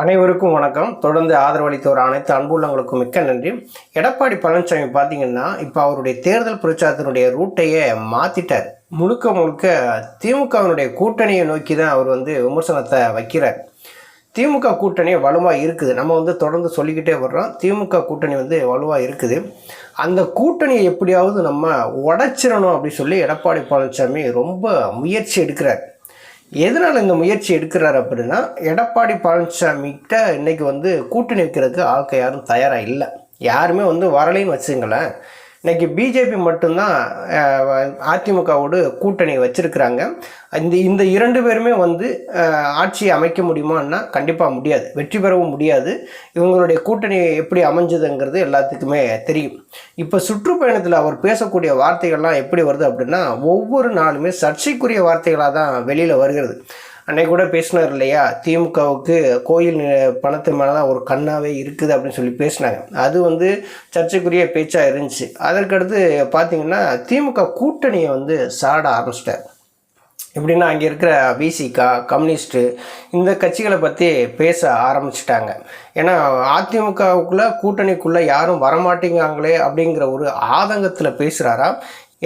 அனைவருக்கும் வணக்கம். தொடர்ந்து ஆதரவளித்தோர் அனைத்து அன்புள்ளவங்களுக்கும் மிக்க நன்றி. எடப்பாடி பழனிசாமி பார்த்தீங்கன்னா இப்போ அவருடைய தேர்தல் பிரச்சாரத்தினுடைய ரூட்டையே மாற்றிட்டார் முழுக்க முழுக்க திமுகவினுடைய கூட்டணியை நோக்கி தான் அவர் வந்து விமர்சனத்தை வைக்கிறார். திமுக கூட்டணி வலுவாக இருக்குது. நம்ம வந்து தொடர்ந்து சொல்லிக்கிட்டே வர்றோம். திமுக கூட்டணி வந்து வலுவாக இருக்குது. அந்த கூட்டணியை எப்படியாவது நம்ம உடைச்சிடணும் அப்படின்னு சொல்லி எடப்பாடி பழனிசாமி ரொம்ப முயற்சி எடுக்கிறார். எதனால் இந்த முயற்சி எடுக்கிறார் அப்படின்னா எடப்பாடி பழனிசாமிகிட்ட இன்றைக்கி வந்து கூட்டணி வைக்கிறதுக்கு ஆட்கள் யாரும் தயாராக இல்லை. யாருமே வந்து வரலைன்னு வச்சுங்களேன் இன்னைக்கு பிஜேபி மட்டும்தான் அதிமுகவோடு கூட்டணி வச்சிருக்கிறாங்க. இந்த இந்த இரண்டு பேருமே வந்து ஆட்சியை அமைக்க முடியுமான்னா கண்டிப்பாக முடியாது. வெற்றி பெறவும் முடியாது. இவங்களுடைய கூட்டணி எப்படி அமைஞ்சதுங்கிறது எல்லாத்துக்குமே தெரியும். இப்போ சுற்றுப்பயணத்தில் அவர் பேசக்கூடிய வார்த்தைகள்லாம் எப்படி வருது அப்படின்னா ஒவ்வொரு நாளுமே சர்ச்சைக்குரிய வார்த்தைகளாக தான் வெளியில் வருகிறது. அன்னைக்கு கூட பேசினார் இல்லையா? திமுகவுக்கு கோயில் பணத்து மேலே தான் ஒரு கண்ணாவே இருக்குது அப்படின்னு சொல்லி பேசினாங்க. அது வந்து சர்ச்சைக்குரிய பேச்சாக இருந்துச்சு. அதற்கடுத்து பார்த்தீங்கன்னா திமுக கூட்டணியை வந்து சாட ஆரம்பிச்சிட்டார். எப்படின்னா அங்கே இருக்கிற விசிகா கம்யூனிஸ்ட்டு இந்த கட்சிகளை பற்றி பேச ஆரம்பிச்சிட்டாங்க. ஏன்னா அதிமுகவுக்குள்ளே கூட்டணிக்குள்ளே யாரும் வரமாட்டேங்காங்களே அப்படிங்கிற ஒரு ஆதங்கத்தில் பேசுகிறாரா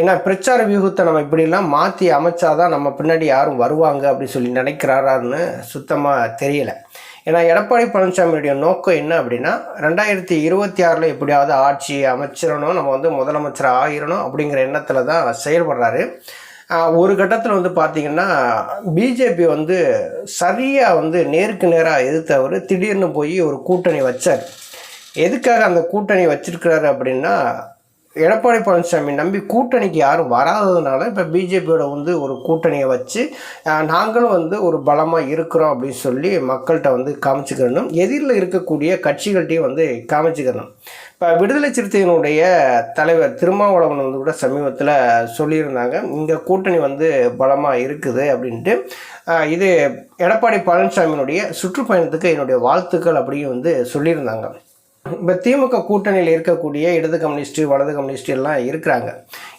ஏன்னா பிரச்சார வியூகத்தை நம்ம இப்படிலாம் மாற்றி அமைச்சாதான் நம்ம பின்னாடி யாரும் வருவாங்க அப்படி சொல்லி நினைக்கிறாரான்னு சுத்தமாக தெரியலை. ஏன்னா எடப்பாடி பழனிசாமியுடைய நோக்கம் என்ன அப்படின்னா ரெண்டாயிரத்தி இருபத்தி ஆறில் எப்படியாவது ஆட்சி அமைச்சிடணும் நம்ம வந்து முதலமைச்சர் ஆகிடணும் அப்படிங்கிற எண்ணத்தில் தான் செயல்படுறாரு. ஒரு கட்டத்தில் வந்து பார்த்திங்கன்னா பிஜேபி வந்து சரியாக வந்து நேருக்கு நேராக எதிர்த்தவர் திடீர்னு போய் ஒரு கூட்டணி வச்சார். எதுக்காக அந்த கூட்டணி வச்சிருக்கிறாரு அப்படின்னா எடப்பாடி பழனிசாமி நம்பி கூட்டணிக்கு யாரும் வராததுனால இப்போ பிஜேபியோட வந்து ஒரு கூட்டணியை வச்சு நாங்களும் வந்து ஒரு பலமாக இருக்கிறோம் அப்படின்னு சொல்லி மக்கள்கிட்ட வந்து காமிச்சுக்கணும் எதிரில் இருக்கக்கூடிய கட்சிகள்கிட்டையும் வந்து காமிச்சுக்கணும் இப்போ விடுதலை சிறுத்தைகளுடைய தலைவர் திருமாவளவன் வந்து கூட சமீபத்தில் சொல்லியிருந்தாங்க இந்த கூட்டணி வந்து பலமாக இருக்குது அப்படின்ட்டு. இது எடப்பாடி பழனிசாமியினுடைய சுற்றுப்பயணத்துக்கு என்னுடைய வாழ்த்துக்கள் அப்படின்னு வந்து சொல்லியிருந்தாங்க. இப்போ திமுக கூட்டணியில் இருக்கக்கூடிய இடது கம்யூனிஸ்ட்டு வலது கம்யூனிஸ்ட் எல்லாம் இருக்கிறாங்க.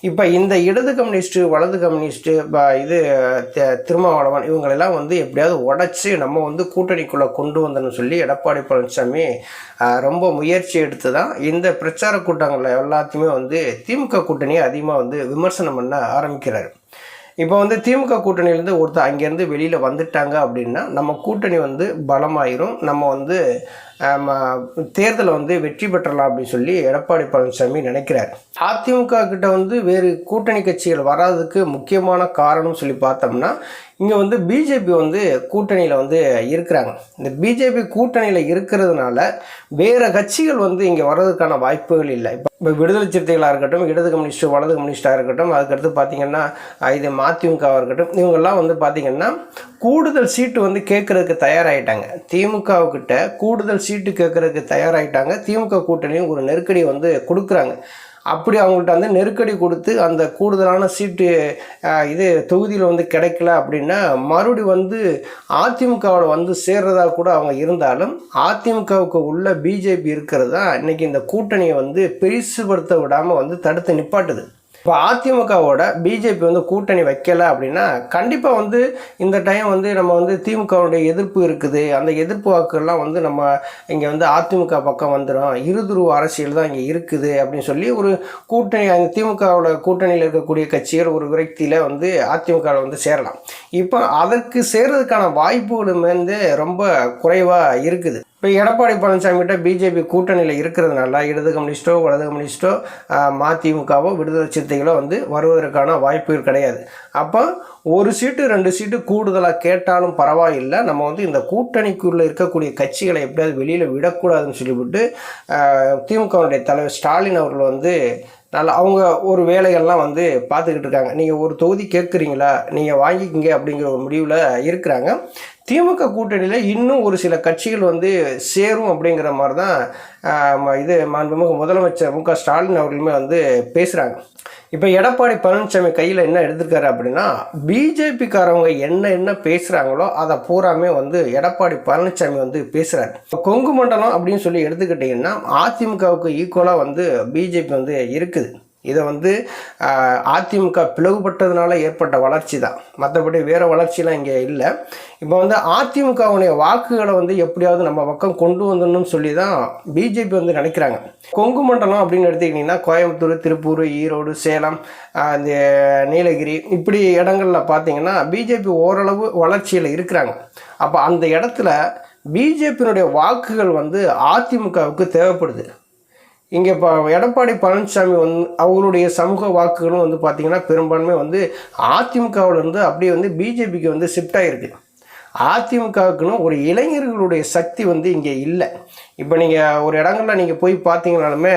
இப்போ இந்த இடது கம்யூனிஸ்ட்டு வலது கம்யூனிஸ்ட்டு ப இது த- திருமாவளவன் இவங்களெல்லாம் வந்து எப்படியாவது உடச்சி நம்ம வந்து கூட்டணிக்குள்ளே கொண்டு வந்தோம்னு சொல்லி எடப்பாடி பழனிசாமி ரொம்ப முயற்சி எடுத்து தான் இந்த பிரச்சார கூட்டங்களில் எல்லாத்தையுமே வந்து திமுக கூட்டணியை அதிகமாக வந்து விமர்சனம் பண்ண ஆரம்பிக்கிறார். இப்போ வந்து திமுக கூட்டணியிலேருந்து ஒருத்தர் அங்கேருந்து வெளியில் வந்துட்டாங்க அப்படின்னா நம்ம கூட்டணி வந்து பலமாயிரும். நம்ம வந்து தேர்தலை வந்து வெற்றி பெற்றலாம் அப்படின்னு சொல்லி எடப்பாடி பழனிசாமி நினைக்கிறார். அதிமுக கிட்ட வந்து வேறு கூட்டணி கட்சிகள் வராததுக்கு முக்கியமான காரணம் சொல்லி பார்த்தோம்னா இங்கே வந்து பிஜேபி வந்து கூட்டணியில் வந்து இருக்கிறாங்க. இந்த பிஜேபி கூட்டணியில் இருக்கிறதுனால வேறு கட்சிகள் வந்து இங்கே வர்றதுக்கான வாய்ப்புகள் இல்லை. இப்போ இப்போ விடுதலை சிறுத்தைகளாக இருக்கட்டும் இடது கம்யூனிஸ்ட்டு வலது கம்யூனிஸ்ட்டாக இருக்கட்டும் அதுக்கடுத்து பார்த்தீங்கன்னா இது மதிமுகவாக இருக்கட்டும் இவங்கெல்லாம் வந்து பார்த்திங்கன்னா கூடுதல் சீட்டு வந்து கேட்குறதுக்கு தயாராகிட்டாங்க திமுகவுக்கிட்ட கூடுதல் சீட்டு கேட்குறதுக்கு தயாராகிட்டாங்க திமுக கூட்டணியும் ஒரு நெருக்கடி வந்து கொடுக்குறாங்க. அப்படி அவங்கள்ட்ட வந்து நெருக்கடி கொடுத்து அந்த கூடுதலான சீட்டு இது தொகுதியில் வந்து கிடைக்கல அப்படின்னா மறுபடி வந்து அதிமுகவில் வந்து சேர்றதா கூட அவங்க இருந்தாலும் அதிமுகவுக்கு உள்ள பிஜேபி இருக்கிறது தான் இன்றைக்கி இந்த கூட்டணியை வந்து பெருசுபடுத்த விடாமல் வந்து தடுத்து நிப்பாட்டுது. இப்போ அதிமுகவோட பிஜேபி வந்து கூட்டணி வைக்கலை அப்படின்னா கண்டிப்பாக வந்து இந்த டைம் வந்து நம்ம வந்து திமுகவுடைய எதிர்ப்பு இருக்குது. அந்த எதிர்ப்பு வாக்குகள்லாம் வந்து நம்ம இங்கே வந்து அதிமுக பக்கம் வந்துடும் இருதுருவ அரசியல் தான் இங்கே இருக்குது அப்படின்னு சொல்லி ஒரு கூட்டணி அங்கே திமுகவோட கூட்டணியில் இருக்கக்கூடிய கட்சிகள் ஒரு விரக்தியில் வந்து அதிமுகவில் வந்து சேரலாம். இப்போ அதற்கு சேர்றதுக்கான வாய்ப்புகளும் வந்து ரொம்ப குறைவாக இருக்குது. இப்போ எடப்பாடி பழனிசாமி கிட்ட பிஜேபி கூட்டணியில் இருக்கிறதுனால இடது கம்யூனிஸ்டோ வலது கம்யூனிஸ்டோ மதிமுகவோ விடுதலை சிறுத்தைகளோ வந்து வருவதற்கான வாய்ப்புகள் கிடையாது. அப்போ ஒரு சீட்டு ரெண்டு சீட்டு கூடுதலாக கேட்டாலும் பரவாயில்லை. நம்ம வந்து இந்த கூட்டணிக்குள்ளே இருக்கக்கூடிய கட்சிகளை எப்படியாவது வெளியில் விடக்கூடாதுன்னு சொல்லிவிட்டு திமுகவுடைய தலைவர் ஸ்டாலின் அவர்கள் வந்து நல்லா அவங்க ஒரு வேலைகள்லாம் வந்து பார்த்துக்கிட்டு இருக்காங்க. நீங்கள் ஒரு தொகுதி கேட்குறீங்களா? நீங்கள் வாங்கிக்கிங்க அப்படிங்கிற ஒரு முடிவில் இருக்கிறாங்க. திமுக கூட்டணியில் இன்னும் ஒரு சில கட்சிகள் வந்து சேரும் அப்படிங்கிற மாதிரி தான் இது மாண்புமிகு முதலமைச்சர் மு க ஸ்டாலின் அவர்களுமே வந்து பேசுகிறாங்க இப்போ எடப்பாடி பழனிசாமி கையில் என்ன எடுத்திருக்காரு அப்படின்னா பிஜேபிக்காரவங்க என்ன என்ன பேசுகிறாங்களோ அதை பூராமே வந்து எடப்பாடி பழனிசாமி வந்து பேசுகிறாரு கொங்கு மண்டலம் அப்படின்னு சொல்லி எடுத்துக்கிட்டிங்கன்னா அதிமுகவுக்கு ஈக்குவலாக வந்து பிஜேபி வந்து இருக்குது. இதை வந்து அதிமுக பிளவுபட்டதுனால ஏற்பட்ட வளர்ச்சி தான். மற்றபடி வேறு வளர்ச்சிலாம் இங்கே இல்லை. இப்போ வந்து அதிமுகவுடைய வாக்குகளை வந்து எப்படியாவது நம்ம பக்கம் கொண்டு வந்துடணும்னு சொல்லி தான் பிஜேபி வந்து நினைக்கிறாங்க. கொங்கு மண்டலம் அப்படின்னு எடுத்துக்கிட்டிங்கன்னா கோயம்புத்தூர் திருப்பூர் ஈரோடு சேலம் இந்த நீலகிரி இப்படி இடங்களில் பார்த்தீங்கன்னா பிஜேபி ஓரளவு வளர்ச்சியில் இருக்கிறாங்க. அப்போ அந்த இடத்துல பிஜேபியினுடைய வாக்குகள் வந்து அதிமுகவுக்கு தேவைப்படுது. இங்கே இப்போ எடப்பாடி பழனிசாமி வந்து அவருடைய சமூக வாக்குகளும் வந்து பார்த்திங்கன்னா பெரும்பான்மை வந்து அதிமுகவில் இருந்து அப்படியே வந்து பிஜேபிக்கு வந்து ஷிஃப்ட் ஆகிருக்கு அதிமுகவுக்குன்னு ஒரு இளைஞர்களுடைய சக்தி வந்து இங்கே இல்லை. இப்போ நீங்கள் ஒரு இடங்களில் நீங்கள் போய் பார்த்தீங்கனாலுமே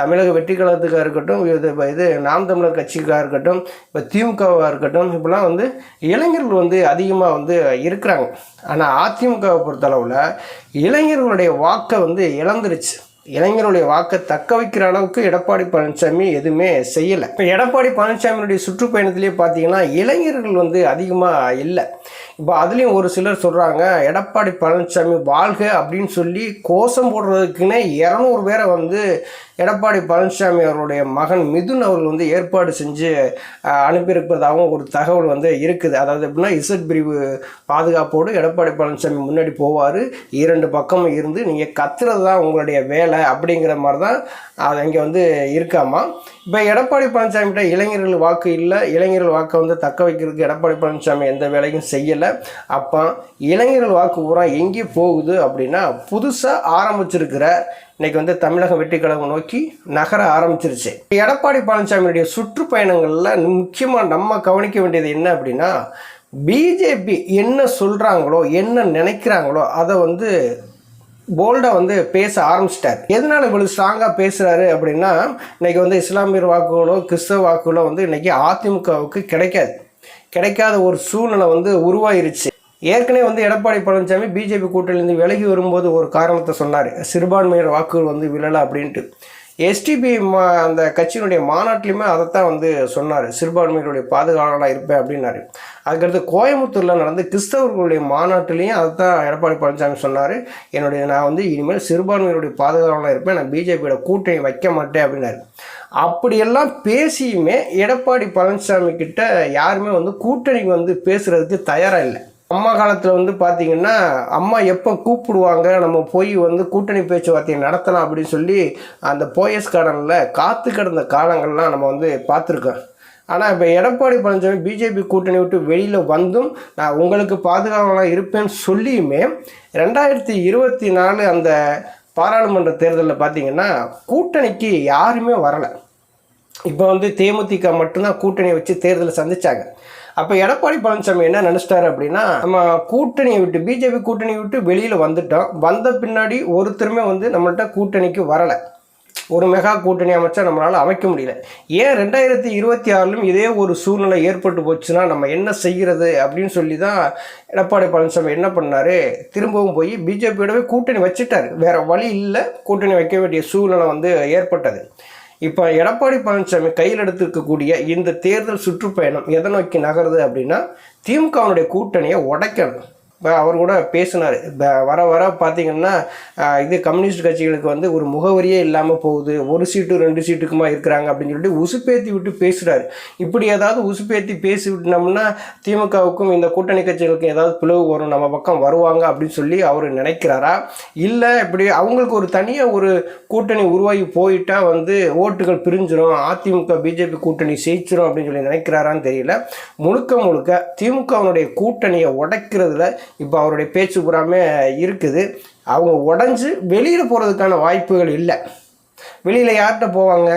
தமிழக வெற்றி கழகத்துக்காக இருக்கட்டும் இது இது நாம் தமிழர் கட்சிக்காக இருக்கட்டும் இப்போ திமுகவாக இருக்கட்டும் இப்படிலாம் வந்து இளைஞர்கள் வந்து அதிகமாக வந்து இருக்கிறாங்க. ஆனால் அதிமுகவை பொறுத்தளவில் இளைஞர்களுடைய வாக்கை வந்து இழந்துருச்சு. இளைஞருடைய வாக்கை தக்க வைக்கிற அளவுக்கு எடப்பாடி பழனிசாமி எதுவுமே செய்யலை. இப்போ எடப்பாடி பழனிசாமியினுடைய சுற்றுப்பயணத்திலே பார்த்தீங்கன்னா இளைஞர்கள் வந்து அதிகமாக இல்லை. இப்போ அதுலேயும் ஒரு சிலர் சொல்கிறாங்க எடப்பாடி பழனிசாமி வாழ்க அப்படின்னு சொல்லி கோஷம் போடுறதுக்குன்னே இரநூறு பேரை வந்து எடப்பாடி பழனிசாமி அவருடைய மகன் மிதுன் அவர்கள் வந்து ஏற்பாடு செஞ்சு அனுப்பியிருப்பதாகவும் ஒரு தகவல் வந்து இருக்குது. அதாவது எப்படின்னா இசட் பிரிவு பாதுகாப்போடு எடப்பாடி பழனிசாமி முன்னாடி போவார். இரண்டு பக்கமும் இருந்து நீங்கள் கத்துறது தான் உங்களுடைய வேலை அப்படிங்கிற மாதிரி தான் அது அங்கே வந்து இருக்காமா? இப்போ எடப்பாடி பழனிசாமிகிட்ட இளைஞர்கள் வாக்கு இல்லை. இளைஞர்கள் வாக்கை வந்து தக்க வைக்கிறதுக்கு எடப்பாடி பழனிசாமி எந்த வேலையும் செய்யலை. அப்போ இளைஞர்கள் வாக்கு பூரா எங்கே போகுது அப்படின்னா புதுசாக ஆரம்பிச்சிருக்கிற இன்னைக்கு வந்து தமிழக வெற்றி கழகம் நோக்கி நகர ஆரம்பிச்சிருச்சு. எடப்பாடி பழனிசாமியுடைய சுற்றுப்பயணங்களில் முக்கியமாக நம்ம கவனிக்க வேண்டியது என்ன அப்படின்னா பிஜேபி என்ன சொல்கிறாங்களோ என்ன நினைக்கிறாங்களோ அதை வந்து போல்டாக வந்து பேச ஆரம்பிச்சிட்டார். எதனால் இவ்வளவு ஸ்ட்ராங்காக பேசுகிறாரு அப்படின்னா இன்றைக்கி வந்து இஸ்லாமியர் வாக்குகளோ கிறிஸ்தவ வாக்குகளோ வந்து இன்றைக்கி அதிமுகவுக்கு கிடைக்காது. கிடைக்காத ஒரு சூழ்நிலை வந்து உருவாயிருச்சு. ஏற்கனவே வந்து எடப்பாடி பழனிசாமி பிஜேபி கூட்டணியிலேருந்து விலகி வரும்போது ஒரு காரணத்தை சொன்னார். சிறுபான்மையினர் வாக்குகள் வந்து விழலை அப்படின்ட்டு. எஸ்டிபி மா அந்த கட்சியினுடைய மாநாட்டிலையுமே அதைத்தான் வந்து சொன்னார். சிறுபான்மையினுடைய பாதுகாவலராக இருப்பேன் அப்படின்னாரு. அதுக்கடுத்து கோயம்புத்தூரில் நடந்து கிறிஸ்தவர்களுடைய மாநாட்டிலையும் அதைத்தான் எடப்பாடி பழனிசாமி சொன்னார். என்னுடைய நான் வந்து இனிமேல் சிறுபான்மையினுடைய பாதுகாவலராக இருப்பேன். நான் பிஜேபியோட கூட்டணி வைக்க மாட்டேன் அப்படின்னாரு. அப்படியெல்லாம் பேசியுமே எடப்பாடி பழனிசாமி கிட்ட யாருமே வந்து கூட்டணிக்கு வந்து பேசுகிறதுக்கு தயாராக இல்லை. அம்மா காலத்தில் வந்து பார்த்தீங்கன்னா அம்மா எப்போ கூப்பிடுவாங்க நம்ம போய் வந்து கூட்டணி பேச்சுவார்த்தையை நடத்தலாம் அப்படின்னு சொல்லி அந்த போயஸ் கார்டனில் காத்து கிடந்த காலங்கள்லாம் நம்ம வந்து பார்த்துருக்கோம். ஆனால் இப்போ எடப்பாடி பழனிசாமி பிஜேபி கூட்டணி விட்டு வெளியில் வந்தும் நான் உங்களுக்கு பாதுகாவலாக இருப்பேன்னு சொல்லியுமே ரெண்டாயிரத்தி இருபத்தி நாலு அந்த பாராளுமன்ற தேர்தலில் பார்த்தீங்கன்னா கூட்டணிக்கு யாருமே வரலை. இப்போ வந்து தேமுதிக மட்டும்தான் கூட்டணியை வச்சு தேர்தலை சந்தித்தாங்க அப்போ எடப்பாடி பழனிசாமி என்ன நினச்சிட்டாரு அப்படின்னா நம்ம கூட்டணியை விட்டு பிஜேபி கூட்டணியை விட்டு வெளியில் வந்துட்டோம். வந்த பின்னாடி ஒருத்தருமே வந்து நம்மள்கிட்ட கூட்டணிக்கு வரலை. ஒரு மெகா கூட்டணி அமைச்சா நம்மளால் அமைக்க முடியல. ஏன் ரெண்டாயிரத்தி இருபத்தி ஆறிலும் இதே ஒரு சூழ்நிலை ஏற்பட்டு போச்சுன்னா நம்ம என்ன செய்கிறது அப்படின்னு சொல்லி தான் எடப்பாடி பழனிசாமி என்ன பண்ணார்? திரும்பவும் போய் பிஜேபியோடவே கூட்டணி வச்சுட்டாரு. வேறு வழி இல்லை. கூட்டணி வைக்க வேண்டிய சூழ்நிலை வந்து ஏற்பட்டது. இப்போ எடப்பாடி பழனிசாமி கையில் எடுத்திருக்கக்கூடிய இந்த தேர்தல் சுற்றுப்பயணம் எதை நோக்கி நகருது அப்படின்னா திமுகவினுடைய கூட்டணியை உடைக்கணும். அவர் கூட பேசினார். வர வர பார்த்தீங்கன்னா இது கம்யூனிஸ்ட் கட்சிகளுக்கு வந்து ஒரு முகவரியே இல்லாமல் போகுது. ஒரு சீட்டு ரெண்டு சீட்டுக்குமா இருக்கிறாங்க அப்படின்னு சொல்லிட்டு உசுப்பேத்தி விட்டு பேசுகிறாரு இப்படி ஏதாவது உசுப்பேத்தி பேசி விட்டோம்னா திமுகவுக்கும் இந்த கூட்டணி கட்சிகளுக்கும் ஏதாவது பிளவு வரும். நம்ம பக்கம் வருவாங்க அப்படின்னு சொல்லி அவர் நினைக்கிறாரா? இல்லை இப்படி அவங்களுக்கு ஒரு தனியாக ஒரு கூட்டணி உருவாகி போயிட்டால் வந்து ஓட்டுகள் பிரிஞ்சிரும் அதிமுக பிஜேபி கூட்டணி ஜெயிச்சிடும் அப்படின்னு சொல்லி நினைக்கிறாரான்னு தெரியல. முழுக்க முழுக்க திமுகவினுடைய கூட்டணியை உடைக்கிறதுல இப்போ அவருடைய பேச்சு பூராமே இருக்குது. அவங்க உடஞ்சி வெளியில் போகிறதுக்கான வாய்ப்புகள் இல்லை. வெளியில் யார்கிட்ட போவாங்க?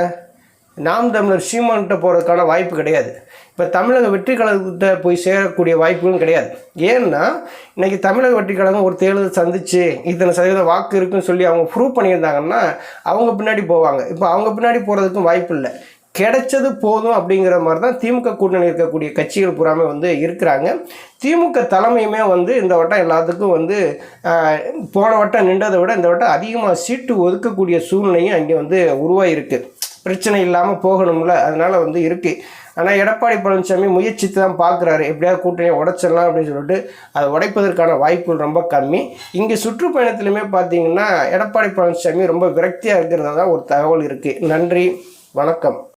நாம் தமிழர் சீமான்கிட்ட போகிறதுக்கான வாய்ப்பு கிடையாது. இப்போ தமிழக வெற்றி கழகத்தை போய் சேரக்கூடிய வாய்ப்புகளும் கிடையாது. ஏன்னா இன்றைக்கி தமிழக வெற்றி கழகம் ஒரு தேர்தல் சந்திச்சு இத்தனை சதவீத வாக்கு இருக்குன்னு சொல்லி அவங்க ப்ரூவ் பண்ணியிருந்தாங்கன்னா அவங்க பின்னாடி போவாங்க. இப்போ அவங்க பின்னாடி போகிறதுக்கும் வாய்ப்பு இல்லை. கிடைச்சது போதும் அப்படிங்கிற மாதிரி தான் திமுக கூட்டணி இருக்கக்கூடிய கட்சிகள் பூராமே வந்து இருக்கிறாங்க. திமுக தலைமையுமே வந்து இந்த வட்டம் எல்லாத்துக்கும் வந்து போன வட்டம் நின்றதை விட இந்த வட்டம் அதிகமாக சீட்டு ஒதுக்கக்கூடிய சூழ்நிலையும் அங்கே வந்து உருவாயிருக்கு. பிரச்சனை இல்லாமல் போகணும்ல அதனால் வந்து இருக்குது ஆனால் எடப்பாடி பழனிசாமி முயற்சித்து தான் பார்க்குறாரு எப்படியாவது கூட்டணியை உடைச்சிடலாம் அப்படின்னு சொல்லிட்டு அதை உடைப்பதற்கான வாய்ப்புகள் ரொம்ப கம்மி. இங்கே சுற்றுப்பயணத்துலையுமே பார்த்தீங்கன்னா எடப்பாடி பழனிசாமி ரொம்ப விரக்தியாக இருக்கிறதா தான் ஒரு தகவல் இருக்குது நன்றி வணக்கம்.